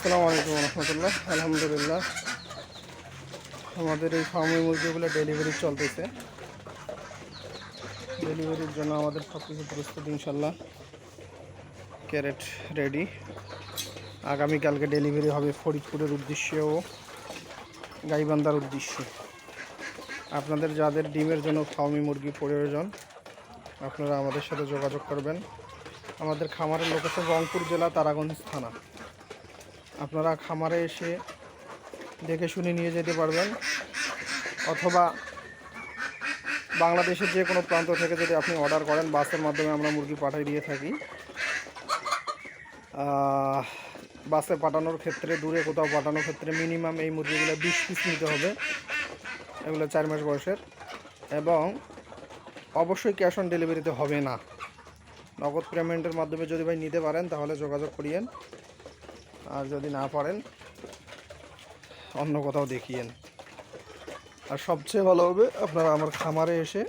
আসসালামু আলাইকুম রহমতুল্লাহ, আলহামদুলিল্লাহ। আমাদের এই ফার্মি মুরগিগুলো ডেলিভারি চলতেছে। ডেলিভারির জন্য আমাদের সব কিছু প্রস্তুত ইনশাল্লাহ ক্যারেট রেডি। আগামীকালকে ডেলিভারি হবে ফরিদপুরের উদ্দেশ্যে ও গাইবান্ধার উদ্দেশ্যে। আপনাদের যাদের ডিমের জন্য ফার্মি মুরগি প্রয়োজন, আপনারা আমাদের সাথে যোগাযোগ করবেন। আমাদের খামারের লোকেশন রংপুর জেলা, তারাগঞ্জ থানা। আপনারা খামারে এসে দেখে শুনে নিয়ে যেতে পারবেন। অথবা বাংলাদেশের যে কোনো প্রান্ত থেকে যদি আপনি অর্ডার করেন, বাসের মাধ্যমে আমরা মুরগি পাঠিয়ে দিয়ে থাকি। বাসে পাঠানোর ক্ষেত্রে, দূরে কোথাও পাঠানোর ক্ষেত্রে মিনিমাম এই মুরগিগুলো বিশ পিস নিতে হবে। এগুলো চার মাস বয়সের। এবং অবশ্যই ক্যাশ অন ডেলিভারিতে হবে না। নগদ পেমেন্টের মাধ্যমে যদি ভাই নিতে পারেন, তাহলে যোগাযোগ করিয়েন। আর যদি না পারেন, অন্য কোথাও দেখিয়েন। আর সবচেয়ে ভালো হবে, আপনারা আমার খামারে এসে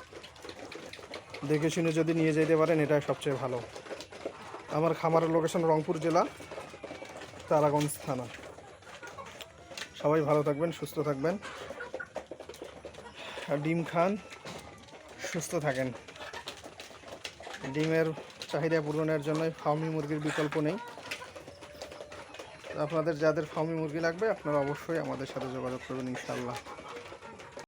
দেখে শুনে যদি নিয়ে যেতে পারেন, এটাই সবচেয়ে ভালো। আমার খামারের লোকেশন রংপুর জেলা, তারাগঞ্জ থানা। সবাই ভালো থাকবেন, সুস্থ থাকবেন। আর ডিম খান, সুস্থ থাকেন। ডিমের চাহিদা পূরণের জন্য ফার্মি মুরগির বিকল্প নেই। আপনাদের যাদের ফার্মি মুরগি লাগবে আপনারা অবশ্যই আমাদের সাথে যোগাযোগ করবেন ইনশাল্লাহ